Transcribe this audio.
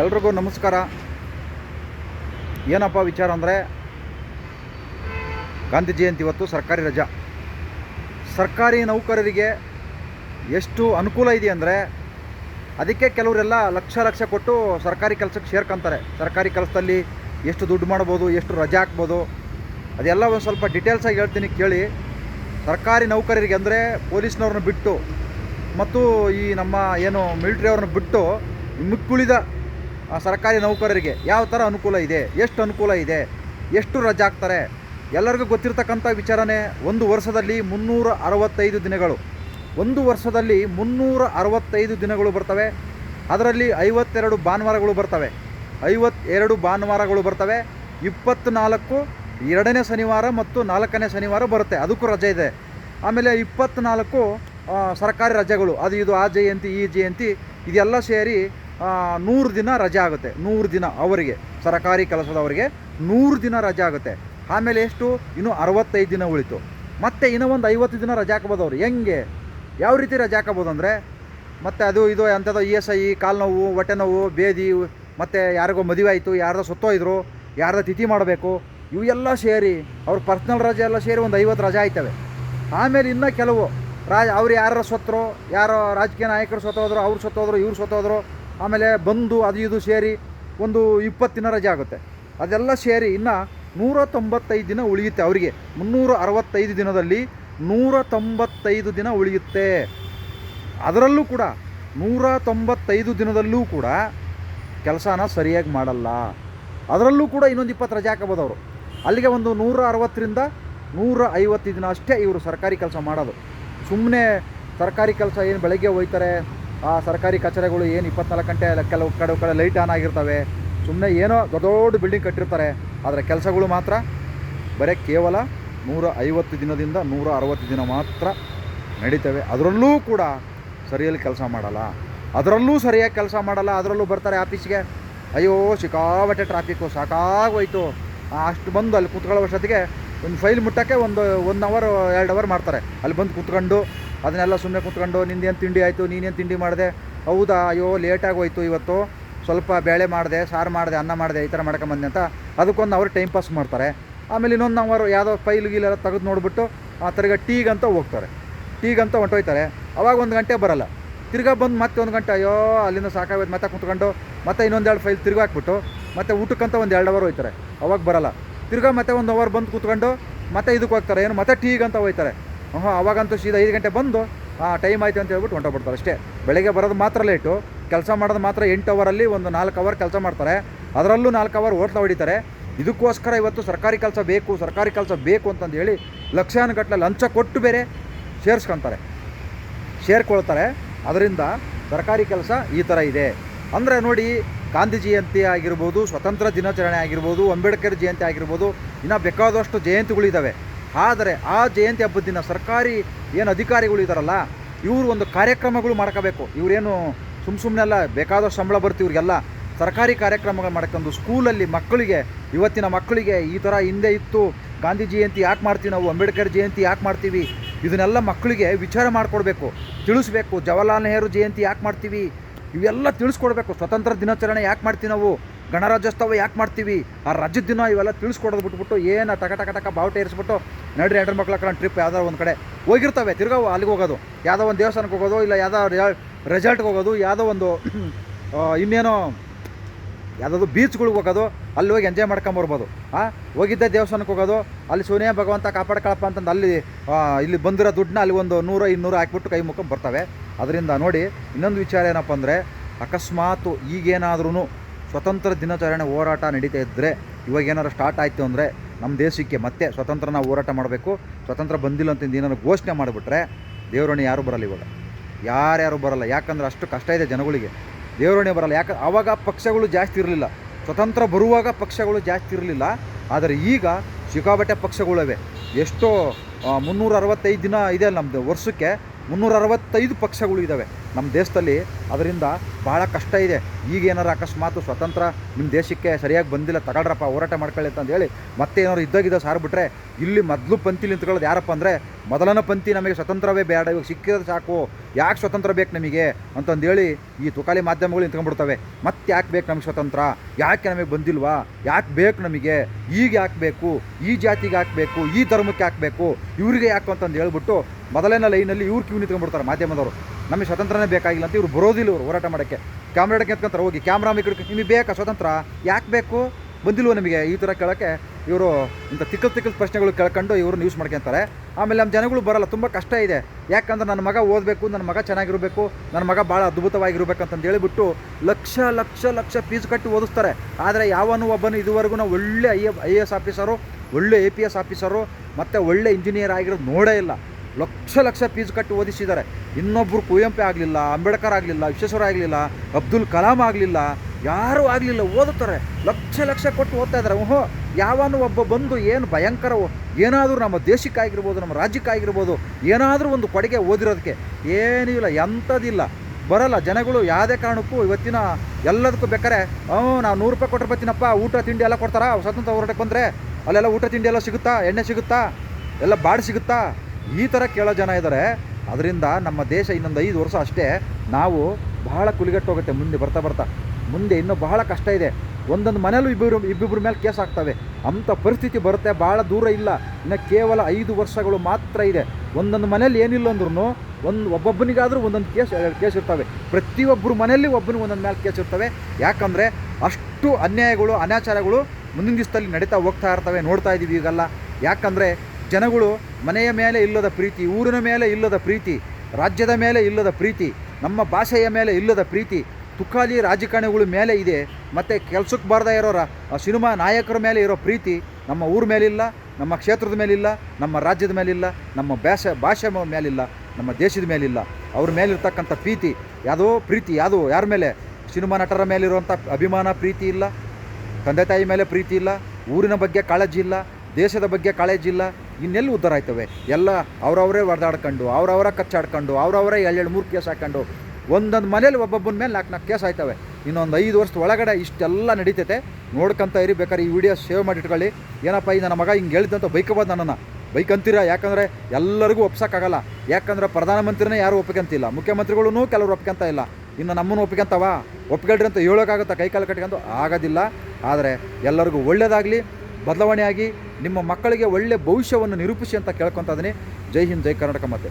ಎಲ್ರಿಗೂ ನಮಸ್ಕಾರ. ಏನಪ್ಪ ವಿಚಾರ ಅಂದರೆ, ಗಾಂಧಿ ಜಯಂತಿ ಇವತ್ತು ಸರ್ಕಾರಿ ರಜಾ. ಸರ್ಕಾರಿ ನೌಕರರಿಗೆ ಎಷ್ಟು ಅನುಕೂಲ ಇದೆ ಅಂದರೆ, ಅದಕ್ಕೆ ಕೆಲವರೆಲ್ಲ ಲಕ್ಷ ಲಕ್ಷ ಕೊಟ್ಟು ಸರ್ಕಾರಿ ಕೆಲಸಕ್ಕೆ ಸೇರ್ಕೊಂತಾರೆ ಸರ್ಕಾರಿ ಕೆಲಸದಲ್ಲಿ ಎಷ್ಟು ದುಡ್ಡು ಮಾಡ್ಬೋದು, ಎಷ್ಟು ರಜೆ ಹಾಕ್ಬೋದು, ಅದೆಲ್ಲ ಒಂದು ಸ್ವಲ್ಪ ಡೀಟೇಲ್ಸಾಗಿ ಹೇಳ್ತೀನಿ ಕೇಳಿ. ಸರ್ಕಾರಿ ನೌಕರರಿಗೆ ಅಂದರೆ ಪೊಲೀಸ್ನವ್ರನ್ನ ಬಿಟ್ಟು, ಮತ್ತು ಈ ನಮ್ಮ ಏನು ಮಿಲಿಟ್ರಿ ಅವ್ರನ್ನ ಬಿಟ್ಟು, ಮಿಕ್ಕುಳಿದ ಸರ್ಕಾರಿ ನೌಕರರಿಗೆ ಯಾವ ಥರ ಅನುಕೂಲ ಇದೆ, ಎಷ್ಟು ಅನುಕೂಲ ಇದೆ, ಎಷ್ಟು ರಜೆ ಹಾಕ್ತಾರೆ, ಎಲ್ಲರಿಗೂ ಗೊತ್ತಿರತಕ್ಕಂಥ ವಿಚಾರನೇ ಒಂದು ವರ್ಷದಲ್ಲಿ ಮುನ್ನೂರ ಅರವತ್ತೈದು ದಿನಗಳು. ಒಂದು ವರ್ಷದಲ್ಲಿ ಮುನ್ನೂರ ಅರವತ್ತೈದು ದಿನಗಳು ಬರ್ತವೆ. ಅದರಲ್ಲಿ ಐವತ್ತೆರಡು ಭಾನುವಾರಗಳು ಬರ್ತವೆ. ಐವತ್ತೆರಡು ಭಾನುವಾರಗಳು ಬರ್ತವೆ. ಇಪ್ಪತ್ತ್ನಾಲ್ಕು ಎರಡನೇ ಶನಿವಾರ ಮತ್ತು ನಾಲ್ಕನೇ ಶನಿವಾರ ಬರುತ್ತೆ. ಅದಕ್ಕೂ ರಜೆ ಇದೆ. ಆಮೇಲೆ ಇಪ್ಪತ್ತ್ನಾಲ್ಕು ಸರ್ಕಾರಿ ರಜೆಗಳು. ಅದು ಇದು ಆ ಜಯಂತಿ, ಈ ಜಯಂತಿ, ಇದೆಲ್ಲ ಸೇರಿ ನೂರು ದಿನ ರಜೆ ಆಗುತ್ತೆ. ನೂರು ದಿನ ಅವರಿಗೆ, ಸರಕಾರಿ ಕೆಲಸದವರಿಗೆ ನೂರು ದಿನ ರಜೆ ಆಗುತ್ತೆ. ಆಮೇಲೆ ಎಷ್ಟು? ಇನ್ನು ಅರವತ್ತೈದು ದಿನ ಉಳಿತು. ಮತ್ತೆ ಇನ್ನೂ ಒಂದು ಐವತ್ತು ದಿನ ರಜೆ ಹಾಕ್ಬೋದು ಅವ್ರು. ಹೆಂಗೆ? ಯಾವ ರೀತಿ ರಜೆ ಹಾಕಬೋದು ಅಂದರೆ? ಮತ್ತು ಅದು ಇದು ಅಂಥದ್ದು ಇ ಎಸ್ ಐ, ಕಾಲು ನೋವು, ಹೊಟ್ಟೆ ನೋವು, ಬೇದಿ, ಮತ್ತು ಯಾರಿಗೋ ಮದುವೆ ಆಯಿತು, ಯಾರ್ದೋ ಸತ್ತೋಯ್ದ್ರು, ಯಾರ್ದೋ ತಿಥಿ ಮಾಡಬೇಕು, ಇವೆಲ್ಲ ಸೇರಿ ಅವ್ರ ಪರ್ಸ್ನಲ್ ರಜೆ ಎಲ್ಲ ಸೇರಿ ಒಂದು ಐವತ್ತು ರಜೆ ಆಯ್ತವೆ. ಆಮೇಲೆ ಇನ್ನೂ ಕೆಲವು ರಾಜ, ಅವ್ರು ಯಾರು ಸತ್ತರೋ, ಯಾರೋ ರಾಜಕೀಯ ನಾಯಕರು ಸತ್ತೋದ್ರು, ಅವ್ರು ಸತ್ತೋದ್ರು, ಇವ್ರು ಸತ್ತೋದ್ರು ಆಮೇಲೆ ಬಂದು ಅದು ಇದು ಸೇರಿ ಒಂದು ಇಪ್ಪತ್ತು ದಿನ ರಜೆ ಆಗುತ್ತೆ. ಅದೆಲ್ಲ ಸೇರಿ ಇನ್ನು ನೂರ ತೊಂಬತ್ತೈದು ದಿನ ಉಳಿಯುತ್ತೆ ಅವರಿಗೆ. ಮುನ್ನೂರ ಅರವತ್ತೈದು ದಿನದಲ್ಲಿ ನೂರ ತೊಂಬತ್ತೈದು ದಿನ ಉಳಿಯುತ್ತೆ. ಅದರಲ್ಲೂ ಕೂಡ ನೂರ ತೊಂಬತ್ತೈದು ದಿನದಲ್ಲೂ ಕೂಡ ಕೆಲಸನ ಸರಿಯಾಗಿ ಮಾಡಲ್ಲ. ಅದರಲ್ಲೂ ಕೂಡ ಇನ್ನೊಂದು ಇಪ್ಪತ್ತು ರಜೆ ಹಾಕಬೋದು ಅವರು. ಅಲ್ಲಿಗೆ ಒಂದು ನೂರ ಅರವತ್ತರಿಂದ ನೂರ ಐವತ್ತು ದಿನ ಅಷ್ಟೇ ಇವರು ಸರ್ಕಾರಿ ಕೆಲಸ ಮಾಡೋದು. ಸುಮ್ಮನೆ ಸರ್ಕಾರಿ ಕೆಲಸ ಏನು ಬೆಳಗ್ಗೆ ಹೋಯ್ತಾರೆ? ಆ ಸರ್ಕಾರಿ ಕಚೇರಿಗಳು ಏನು ಇಪ್ಪತ್ನಾಲ್ಕು ಗಂಟೆ ಕೆಲವು ಕಡೆ ಕಡೆ ಲೈಟ್ ಆನ್ ಆಗಿರ್ತವೆ. ಸುಮ್ಮನೆ ಏನೋ ದೊಡ್ಡ ದೊಡ್ಡ ಬಿಲ್ಡಿಂಗ್ ಕಟ್ಟಿರ್ತಾರೆ. ಆದರೆ ಕೆಲಸಗಳು ಮಾತ್ರ ಬರೀ ಕೇವಲ ನೂರ ಐವತ್ತು ದಿನದಿಂದ ನೂರ ಅರವತ್ತು ದಿನ ಮಾತ್ರ ನಡೀತವೆ. ಅದರಲ್ಲೂ ಕೂಡ ಸರಿಯಲ್ಲಿ ಕೆಲಸ ಮಾಡಲ್ಲ. ಅದರಲ್ಲೂ ಸರಿಯಾಗಿ ಕೆಲಸ ಮಾಡಲ್ಲ. ಅದರಲ್ಲೂ ಬರ್ತಾರೆ ಆಫೀಸ್ಗೆ. ಅಯ್ಯೋ ಸಿಕ್ಕಾಬಟ್ಟೆ ಟ್ರಾಫಿಕ್ಕು ಸಾಕಾಗೋಯ್ತು. ಅಷ್ಟು ಬಂದು ಅಲ್ಲಿ ಕೂತ್ಕೊಳ್ಳೋ ವರ್ಷತ್ತಿಗೆ ಒಂದು ಫೈಲ್ ಮುಟ್ಟಕ್ಕೆ ಒಂದು ಒನ್ ಅವರ್ ಎರಡು ಅವರ್ ಮಾಡ್ತಾರೆ. ಅಲ್ಲಿ ಬಂದು ಕೂತ್ಕೊಂಡು ಅದನ್ನೆಲ್ಲ ಸುಮ್ಮನೆ ಕೂತ್ಕೊಂಡು, ನಿಂದೇನು ತಿಂಡಿ ಆಯಿತು? ನೀನೇನು ತಿಂಡಿ ಮಾಡಿದೆ? ಹೌದಾ, ಅಯ್ಯೋ ಲೇಟಾಗಿ ಹೋಯ್ತು ಇವತ್ತು. ಸ್ವಲ್ಪ ಬೇಳೆ ಮಾಡಿದೆ, ಸಾರು ಮಾಡಿದೆ, ಅನ್ನ ಮಾಡಿದೆ, ಈ ಥರ ಮಾಡ್ಕೊಂಬಂದೆ ಅಂತ ಅದಕ್ಕೊಂದು ಅವರು ಟೈಮ್ ಪಾಸ್ ಮಾಡ್ತಾರೆ. ಆಮೇಲೆ ಇನ್ನೊಂದು ಅವರು ಯಾವುದೋ ಫೈಲ್ ಗೀಲೆಲ್ಲ ತೆಗೆದು ನೋಡಿಬಿಟ್ಟು ಆ ತಿರ್ಗ ಟೀಗಂತ ಹೋಗ್ತಾರೆ. ಟೀಗಂತ ಹೊಂಟೋಯ್ತಾರೆ. ಅವಾಗ ಒಂದು ಗಂಟೆ ಬರಲ್ಲ. ತಿರ್ಗಾ ಬಂದು ಮತ್ತೆ ಒಂದು ಗಂಟೆ, ಅಯ್ಯೋ, ಅಲ್ಲಿಂದ ಸಾಕಾಗೋದು ಮತ್ತೆ ಕುತ್ಕೊಂಡು, ಮತ್ತೆ ಇನ್ನೊಂದೆರಡು ಫೈಲ್ ತಿರ್ಗಿ ಹಾಕ್ಬಿಟ್ಟು, ಮತ್ತೆ ಊಟಕ್ಕಂತ ಒಂದು ಎರಡು ಅವರ್ ಹೋಯ್ತಾರೆ. ಅವಾಗ ಬರಲ್ಲ. ತಿರ್ಗಾ ಮತ್ತೆ ಒಂದು ಅವರ್ ಬಂದು ಕೂತ್ಕೊಂಡು, ಮತ್ತೆ ಇದಕ್ಕೆ ಹೋಗ್ತಾರೆ. ಏನು, ಮತ್ತೆ ಟೀಗಂತ ಹೋಯ್ತಾರೆ. ಹಾಂ ಅವಾಗಂತೂ ಸೀದಾ ಐದು ಗಂಟೆ ಬಂದು, ಆ ಟೈಮ್ ಆಯಿತು ಅಂತ ಹೇಳ್ಬಿಟ್ಟು ಹೊಂಟೋಗ್ಬಿಡ್ತಾರೆ ಅಷ್ಟೇ. ಬೆಳಗ್ಗೆ ಬರೋದು ಮಾತ್ರ ಲೇಟು ಕೆಲಸ ಮಾಡೋದು ಮಾತ್ರ ಎಂಟು ಅವರಲ್ಲಿ ಒಂದು ನಾಲ್ಕು ಅವರ್ ಕೆಲಸ ಮಾಡ್ತಾರೆ. ಅದರಲ್ಲೂ ನಾಲ್ಕು ಅವರ್ ಹೋಟ್ಲ ಹೊಡಿತಾರೆ. ಇದಕ್ಕೋಸ್ಕರ ಇವತ್ತು ಸರ್ಕಾರಿ ಕೆಲಸ ಬೇಕು, ಸರ್ಕಾರಿ ಕೆಲಸ ಬೇಕು ಅಂತಂದು ಹೇಳಿ ಲಕ್ಷಾನುಗಟ್ಟಲೆ ಲಂಚ ಕೊಟ್ಟು ಬೇರೆ ಸೇರಿಸ್ಕೊತಾರೆ. ಸೇರ್ಕೊಳ್ತಾರೆ. ಅದರಿಂದ ಸರ್ಕಾರಿ ಕೆಲಸ ಈ ಥರ ಇದೆ. ಅಂದರೆ ನೋಡಿ, ಗಾಂಧಿ ಜಯಂತಿ ಆಗಿರ್ಬೋದು, ಸ್ವತಂತ್ರ ದಿನಾಚರಣೆ ಆಗಿರ್ಬೋದು, ಅಂಬೇಡ್ಕರ್ ಜಯಂತಿ ಆಗಿರ್ಬೋದು, ಇನ್ನು ಬೇಕಾದಷ್ಟು ಜಯಂತಿಗಳಿದ್ದಾವೆ ಆದರೆ ಆ ಜಯಂತಿ ಹಬ್ಬದ ದಿನ ಸರ್ಕಾರಿ ಏನು ಅಧಿಕಾರಿಗಳು ಇದ್ದಾರಲ್ಲ, ಇವರು ಒಂದು ಕಾರ್ಯಕ್ರಮಗಳು ಮಾಡ್ಕೋಬೇಕು. ಇವರೇನು ಸುಮ್ಮ ಸುಮ್ಮನೆಲ್ಲ ಬೇಕಾದಷ್ಟು ಸಂಬಳ ಬರ್ತೀವಿ ಇವ್ರಿಗೆಲ್ಲ. ಸರ್ಕಾರಿ ಕಾರ್ಯಕ್ರಮಗಳು ಮಾಡ್ಕೊಂಡು ಸ್ಕೂಲಲ್ಲಿ ಮಕ್ಕಳಿಗೆ, ಇವತ್ತಿನ ಮಕ್ಕಳಿಗೆ ಈ ಥರ ಹಿಂದೆ ಇತ್ತು, ಗಾಂಧಿ ಜಯಂತಿ ಯಾಕೆ ಮಾಡ್ತೀವಿ ನಾವು, ಅಂಬೇಡ್ಕರ್ ಜಯಂತಿ ಯಾಕೆ ಮಾಡ್ತೀವಿ, ಇದನ್ನೆಲ್ಲ ಮಕ್ಕಳಿಗೆ ವಿಚಾರ ಮಾಡಿಕೊಡ್ಬೇಕು. ತಿಳಿಸ್ಬೇಕು, ಜವಾಹರ್ಲಾಲ್ ನೆಹರು ಜಯಂತಿ ಯಾಕೆ ಮಾಡ್ತೀವಿ, ಇವೆಲ್ಲ ತಿಳಿಸ್ಕೊಡ್ಬೇಕು. ಸ್ವತಂತ್ರ ದಿನಾಚರಣೆ ಯಾಕೆ ಮಾಡ್ತೀವಿ ನಾವು? ಗಣರಾಜ್ಯೋತ್ಸವ ಯಾಕೆ ಮಾಡ್ತೀವಿ? ಆ ರಜದ ದಿನ ಇವೆಲ್ಲ ತಿಳಿಸ್ಕೊಡೋದು ಬಿಟ್ಬಿಟ್ಟು ಏನು ಟಕ ಟಕ ಟಕ ಬಾವುಟ ಏರಿಸ್ಬಿಟ್ಟು ನಡ್ರಿ ಎರಡು ಮಕ್ಳು ಕಡೆ ಟ್ರಿಪ್ ಯಾವ್ದಾರು ಒಂದು ಕಡೆ ಹೋಗಿರ್ತವೆ. ತಿರ್ಗಾ ಅಲ್ಲಿಗೆ ಹೋಗೋದು. ಯಾವುದೋ ಒಂದು ದೇವಸ್ಥಾನಕ್ಕೆ ಹೋಗೋದು, ಇಲ್ಲ ಯಾವುದೋ ರೆಸಾರ್ಟ್ಗೆ ಹೋಗೋದು, ಯಾವುದೋ ಒಂದು ಇನ್ನೇನು ಇನ್ನೇನೋ ಯಾವುದಾದ್ರು ಬೀಚ್ಗಳಿಗೆ ಹೋಗೋದು, ಅಲ್ಲಿ ಹೋಗಿ ಎಂಜಾಯ್ ಮಾಡ್ಕೊಂಬರ್ಬೋದು ಹಾಂ ಹೋಗಿದ್ದೆ ದೇವಸ್ಥಾನಕ್ಕೆ ಹೋಗೋದು, ಅಲ್ಲಿ ಸೋನಿಯಾ ಭಗವಂತ ಕಾಪಾಡ್ಕೊಳಪ್ಪ ಅಂತಂದು ಅಲ್ಲಿ ಇಲ್ಲಿ ಬಂದಿರೋ ದುಡ್ಡನ್ನ ಅಲ್ಲಿ ಒಂದು ನೂರು, ಇನ್ನೂರು ಹಾಕ್ಬಿಟ್ಟು ಕೈ ಮುಖ ಬರ್ತವೆ. ಅದರಿಂದ ನೋಡಿ ಇನ್ನೊಂದು ವಿಚಾರ ಏನಪ್ಪ ಅಂದರೆ ಅಕಸ್ಮಾತ್ ಈಗೇನಾದ್ರೂ ಸ್ವತಂತ್ರ ದಿನಾಚರಣೆ ಹೋರಾಟ ನಡೀತಾ ಇದ್ದರೆ ಇವಾಗ ಏನಾರು ಸ್ಟಾರ್ಟ್ ಆಯಿತು ಅಂದರೆ ನಮ್ಮ ದೇಶಕ್ಕೆ ಮತ್ತೆ ಸ್ವತಂತ್ರ ನಾವು ಹೋರಾಟ ಮಾಡಬೇಕು. ಸ್ವತಂತ್ರ ಬಂದಿಲ್ಲ ಅಂತ ಏನಾದ್ರು ಘೋಷಣೆ ಮಾಡಿಬಿಟ್ರೆ ದೇವರಣೆ ಯಾರೂ ಬರಲ್ಲ ಇವಾಗ. ಯಾರ್ಯಾರು ಬರಲ್ಲ. ಯಾಕಂದ್ರೆ ಅಷ್ಟು ಕಷ್ಟ ಇದೆ ಜನಗಳಿಗೆ. ದೇವರಣೆ ಬರಲ್ಲ. ಯಾಕೆ ಆವಾಗ ಪಕ್ಷಗಳು ಜಾಸ್ತಿ ಇರಲಿಲ್ಲ. ಸ್ವತಂತ್ರ ಬರುವಾಗ ಪಕ್ಷಗಳು ಜಾಸ್ತಿ ಇರಲಿಲ್ಲ. ಆದರೆ ಈಗ ಸಿಕ್ಕಾಬಟ್ಟೆ ಪಕ್ಷಗಳಿವೆ. ಎಷ್ಟೋ ಮುನ್ನೂರ ಅರವತ್ತೈದು ದಿನ ಇದೆ ನಮ್ಮದು ವರ್ಷಕ್ಕೆ. ಮುನ್ನೂರ ಅರವತ್ತೈದು ಪಕ್ಷಗಳು ಇದ್ದಾವೆ. ನಮ್ಮ ದೇಶದಲ್ಲಿ ಅದರಿಂದ ಭಾಳ ಕಷ್ಟ ಇದೆ. ಈಗ ಏನಾರು ಅಕಸ್ಮಾತ್ ಸ್ವತಂತ್ರ ನಿಮ್ಮ ದೇಶಕ್ಕೆ ಸರಿಯಾಗಿ ಬಂದಿಲ್ಲ, ತಗೊಳ್ರಪ್ಪ, ಹೋರಾಟ ಮಾಡ್ಕೊಳ್ಳಿ ಅಂತ ಹೇಳಿ ಮತ್ತೆ ಏನಾದ್ರು ಇದ್ದಾಗಿದ್ದ ಸಾರ್ಬಿಟ್ರೆ ಇಲ್ಲಿ ಮೊದಲು ಪಂಕ್ತಿ ನಿಂತ್ಕೊಳ್ಳೋದು ಯಾರಪ್ಪ ಅಂದರೆ ಮೊದಲನೇ ಪಂಕ್ತಿ ನಮಗೆ ಸ್ವತಂತ್ರವೇ ಬೇಡ, ಇವಾಗ ಸಿಕ್ಕಿದ್ರೆ ಸಾಕು, ಯಾಕೆ ಸ್ವತಂತ್ರ ಬೇಕು ನಮಗೆ ಅಂತಂದೇಳಿ ಈ ತುಕಾಲಿ ಮಾಧ್ಯಮಗಳು ನಿಂತ್ಕೊಂಡ್ಬಿಡ್ತವೆ. ಮತ್ತೆ ಯಾಕೆ ಬೇಕು ನಮಗೆ ಸ್ವತಂತ್ರ? ಯಾಕೆ ನಮಗೆ ಬಂದಿಲ್ವಾ? ಯಾಕೆ ಬೇಕು ನಮಗೆ? ಈಗ ಯಾಕೆ ಬೇಕು? ಈ ಜಾತಿಗೆ ಹಾಕಬೇಕು ಈ ಧರ್ಮಕ್ಕೆ ಹಾಕಬೇಕು ಇವರಿಗೆ ಯಾಕೆ ಅಂತಂದು ಹೇಳ್ಬಿಟ್ಟು ಮೊದಲನೇ ಲೈನಲ್ಲಿ ಇವ್ರು ಕ್ಯೂ ನಿಂತ್ಕೊಂಡ್ಬಿಡ್ತಾರೆ ಮಾಧ್ಯಮದವರು. ನಮಗೆ ಸ್ವತಂತ್ರನೇ ಬೇಕಾಗಿಲ್ಲ ಅಂತ ಇವ್ರು ಬರೋದಿಲ್ಲ ಇವರು ಹೋರಾಟ ಮಾಡೋಕ್ಕೆ. ಕ್ಯಾಮ್ರಾ ನಿಂತ್ಕೊಂತಾರೆ, ಹೋಗಿ ಕ್ಯಾಮ್ರಾ ಮೇಕ್ ನಿಮಗೆ ಬೇಕಾ ಸ್ವತಂತ್ರ? ಯಾಕೆ ಬೇಕು? ಬಂದಿಲ್ವ ನಿಮಗೆ? ಈ ಥರ ಕೇಳೋಕ್ಕೆ ಇವರು ಇಂಥ ತಿಕ್ಕಲ್ ತಿಕ್ಕಲ್ ಪ್ರಶ್ನೆಗಳು ಕೇಳ್ಕೊಂಡು ಇವರು ನ್ಯೂಸ್ ಮಾಡ್ಕೊತಾರೆ ಆಮೇಲೆ ನಮ್ಮ ಜನಗಳು ಬರಲ್ಲ, ತುಂಬ ಕಷ್ಟ ಇದೆ. ಯಾಕಂದ್ರೆ ನನ್ನ ಮಗ ಓದಬೇಕು, ನನ್ನ ಮಗ ಚೆನ್ನಾಗಿರಬೇಕು, ನನ್ನ ಮಗ ಭಾಳ ಅದ್ಭುತವಾಗಿರಬೇಕು ಅಂತಂದು ಹೇಳಿಬಿಟ್ಟು ಲಕ್ಷ ಲಕ್ಷ ಲಕ್ಷ ಫೀಸ್ ಕಟ್ಟಿ ಓದಿಸ್ತಾರೆ. ಆದರೆ ಯಾವನು ಒಬ್ಬನು ಇದುವರೆಗೂ ನಾವು ಒಳ್ಳೆ I I A S officer ಒಳ್ಳೆ ಎ ಪಿ ಎಸ್ ಆಫೀಸರು ಮತ್ತು ಒಳ್ಳೆ ಇಂಜಿನಿಯರ್ ಆಗಿರೋದು ನೋಡೇ ಇಲ್ಲ. ಲಕ್ಷ ಲಕ್ಷ ಫೀಸ್ ಕಟ್ಟಿ ಓದಿಸಿದ್ದಾರೆ. ಇನ್ನೊಬ್ಬರು ಕುವೆಂಪು ಆಗಲಿಲ್ಲ, ಅಂಬೇಡ್ಕರ್ ಆಗಲಿಲ್ಲ, ವಿಶ್ವೇಶ್ವರ ಆಗಲಿಲ್ಲ, ಅಬ್ದುಲ್ ಕಲಾಂ ಆಗಲಿಲ್ಲ, ಯಾರೂ ಆಗಲಿಲ್ಲ, ಓದುತ್ತಾರೆ. ಲಕ್ಷ ಲಕ್ಷ ಕೊಟ್ಟು ಓದ್ತಾ ಇದ್ದಾರೆ. ಓಹೋ, ಯಾವನು ಒಬ್ಬ ಬಂದು ಏನು ಭಯಂಕರ ಏನಾದರೂ ನಮ್ಮ ದೇಶಕ್ಕಾಗಿರ್ಬೋದು ನಮ್ಮ ರಾಜ್ಯಕ್ಕಾಗಿರ್ಬೋದು ಏನಾದರೂ ಒಂದು ಕೊಡುಗೆ ಓದಿರೋದಕ್ಕೆ ಏನೂ ಇಲ್ಲ ಎಂಥದಿಲ್ಲ. ಬರಲ್ಲ, ಜನಗಳು ಯಾವುದೇ ಕಾರಣಕ್ಕೂ ಇವತ್ತಿನ ಎಲ್ಲದಕ್ಕೂ ಬೇಕಾರೆ ಹ್ಞೂ ನಾವು ನೂರು ರೂಪಾಯಿ ಕೊಟ್ಟರೆ ಬರ್ತೀನಪ್ಪ, ಊಟ, ತಿಂಡಿ ಎಲ್ಲ ಕೊಡ್ತಾರಾ? ಸ್ವತಂತ್ರ ಹೋರಾಟಕ್ಕೆ ಬಂದರೆ, ಅಲ್ಲೆಲ್ಲ ಊಟ, ತಿಂಡಿ ಎಲ್ಲ ಸಿಗುತ್ತಾ? ಎಣ್ಣೆ ಸಿಗುತ್ತಾ? ಎಲ್ಲ ಬಾಡಿ ಸಿಗುತ್ತಾ? ಈ ಥರ ಕೇಳೋ ಜನ ಇದ್ದಾರೆ ಅದರಿಂದ ನಮ್ಮ ದೇಶ ಇನ್ನೊಂದು ಐದು ವರ್ಷ ಅಷ್ಟೇ ನಾವು ಬಹಳ ಕುಲಿಗಟ್ಟು ಹೋಗುತ್ತೆ ಮುಂದೆ ಬರ್ತಾ ಬರ್ತಾ. ಮುಂದೆ ಇನ್ನೂ ಬಹಳ ಕಷ್ಟ ಇದೆ. ಒಂದೊಂದು ಮನೇಲೂ ಇಬ್ಬರು ಇಬ್ಬಿಬ್ಬರ ಮೇಲೆ ಕೇಸ್ ಆಗ್ತವೆ. ಅಂಥ ಪರಿಸ್ಥಿತಿ ಬರುತ್ತೆ ಭಾಳ ದೂರ ಇಲ್ಲ. ಇನ್ನು ಕೇವಲ ಐದು ವರ್ಷಗಳು ಮಾತ್ರ ಇದೆ. ಒಂದೊಂದು ಮನೇಲಿ ಏನಿಲ್ಲ ಅಂದ್ರೂ ಒಂದು, ಒಬ್ಬೊಬ್ಬನಿಗಾದರೂ ಒಂದೊಂದು ಕೇಸ್ ಕೇಸ್ ಇರ್ತವೆ. ಪ್ರತಿಯೊಬ್ಬರು ಮನೆಯಲ್ಲಿ ಒಬ್ಬನಿಗೆ ಒಂದೊಂದು ಮೇಲೆ ಕೇಸ್ ಇರ್ತವೆ. ಯಾಕಂದರೆ ಅಷ್ಟು ಅನ್ಯಾಯಗಳು, ಅನಾಚಾರಗಳು ಮುಂದಿನ ದಿವಸದಲ್ಲಿ ನಡೀತಾ ಹೋಗ್ತಾ ಇರ್ತವೆ. ನೋಡ್ತಾ ಇದ್ದೀವಿ ಈಗಲ್ಲ. ಯಾಕಂದರೆ ಜನಗಳು ಮನೆಯ ಮೇಲೆ ಇಲ್ಲದ ಪ್ರೀತಿ, ಊರಿನ ಮೇಲೆ ಇಲ್ಲದ ಪ್ರೀತಿ, ರಾಜ್ಯದ ಮೇಲೆ ಇಲ್ಲದ ಪ್ರೀತಿ, ನಮ್ಮ ಭಾಷೆಯ ಮೇಲೆ ಇಲ್ಲದ ಪ್ರೀತಿ, ತುಕಾಲಿ ರಾಜಕಾರಣಿಗಳ ಮೇಲೆ ಇದೆ, ಮತ್ತು ಕೆಲ್ಸಕ್ಕೆ ಬಾರ್ದೇ ಇರೋರ ಸಿನಿಮಾ ನಾಯಕರ ಮೇಲೆ ಇರೋ ಪ್ರೀತಿ ನಮ್ಮ ಊರ ಮೇಲಿಲ್ಲ, ನಮ್ಮ ಕ್ಷೇತ್ರದ ಮೇಲಿಲ್ಲ, ನಮ್ಮ ರಾಜ್ಯದ ಮೇಲಿಲ್ಲ, ನಮ್ಮ ಭಾಷೆ ಭಾಷೆ ಮೇಲಿಲ್ಲ, ನಮ್ಮ ದೇಶದ ಮೇಲಿಲ್ಲ. ಅವ್ರ ಮೇಲಿರ್ತಕ್ಕಂಥ ಪ್ರೀತಿ, ಯಾವುದೋ ಪ್ರೀತಿ, ಯಾವುದೋ ಯಾರ ಮೇಲೆ? ಸಿನಿಮಾ ನಟರ ಮೇಲಿರುವಂಥ ಅಭಿಮಾನ ಪ್ರೀತಿ ಇಲ್ಲ, ತಂದೆ ತಾಯಿ ಮೇಲೆ ಪ್ರೀತಿ ಇಲ್ಲ, ಊರಿನ ಬಗ್ಗೆ ಕಾಳಜಿ ಇಲ್ಲ, ದೇಶದ ಬಗ್ಗೆ ಕಾಳಜಿ ಇಲ್ಲ ಇನ್ನೆಲ್ಲಿ ಉದ್ಧಾರ ಆಯ್ತವೆ? ಎಲ್ಲ ಅವರವರೇ ಹೊರದಾಡ್ಕೊಂಡು ಅವರವರ ಕಚ್ಚಾಡ್ಕೊಂಡು, ಅವರವರೇ ಎರಡು ಮೂರು ಕೇಸ್ ಹಾಕೊಂಡು, ಒಂದೊಂದು ಮನೇಲಿ ಒಬ್ಬೊಬ್ಬನ ಮೇಲೆ ನಾಲ್ಕು ನಾಲ್ಕು ಕೇಸ್ ಆಯ್ತವೆ. ಇನ್ನೊಂದು ಐದು ವರ್ಷದ ಒಳಗಡೆ ಇಷ್ಟೆಲ್ಲ ನಡೀತೈತೆ. ನೋಡ್ಕೊಂತ ಇರಿ ಬೇಕಾದ್ರೆ ಈ ವಿಡಿಯೋ ಸೇವ್ ಮಾಡಿ ಇಟ್ಕೊಳ್ಳಿ ಏನಪ್ಪ ಈ ನನ್ನ ಮಗ ಹಿಂಗೆ ಹೇಳಿದಂತ ಬೈಕಬೋದು ನನ್ನನ್ನು. ಬೈಕ್ ಅಂತೀರಾ ಯಾಕಂದರೆ ಎಲ್ಲರಿಗೂ ಒಪ್ಸೋಕ್ಕಾಗಲ್ಲ. ಯಾಕಂದ್ರೆ ಪ್ರಧಾನಮಂತ್ರಿನೇ ಯಾರು ಒಪ್ಕೊಂತಿಲ್ಲ ಮುಖ್ಯಮಂತ್ರಿಗಳೂ ಕೆಲವರು ಒಪ್ಕೊಂತ ಇಲ್ಲ. ಇನ್ನು ನಮ್ಮನ್ನು ಒಪ್ಕೊಂತವ ಒಪ್ಕೊಳ್ರಿ ಅಂತ ಹೇಳೋಕ್ಕಾಗುತ್ತಾ ಕೈಕಾಲು ಕಟ್ಕೊಂಡು? ಆಗೋದಿಲ್ಲ. ಆದರೆ ಎಲ್ಲರಿಗೂ ಒಳ್ಳೆಯದಾಗಲಿ ಬದಲಾವಣೆ ಆಗಿ ನಿಮ್ಮ ಮಕ್ಕಳಿಗೆ ಒಳ್ಳೆಯ ಭವಿಷ್ಯವನ್ನು ನಿರೂಪಿಸಿ ಅಂತ ಕೇಳ್ಕೊತಾ ಇದ್ದೀನಿ. ಜೈ ಹಿಂದ್, ಜೈ ಕರ್ನಾಟಕ ಮತ್ತೆ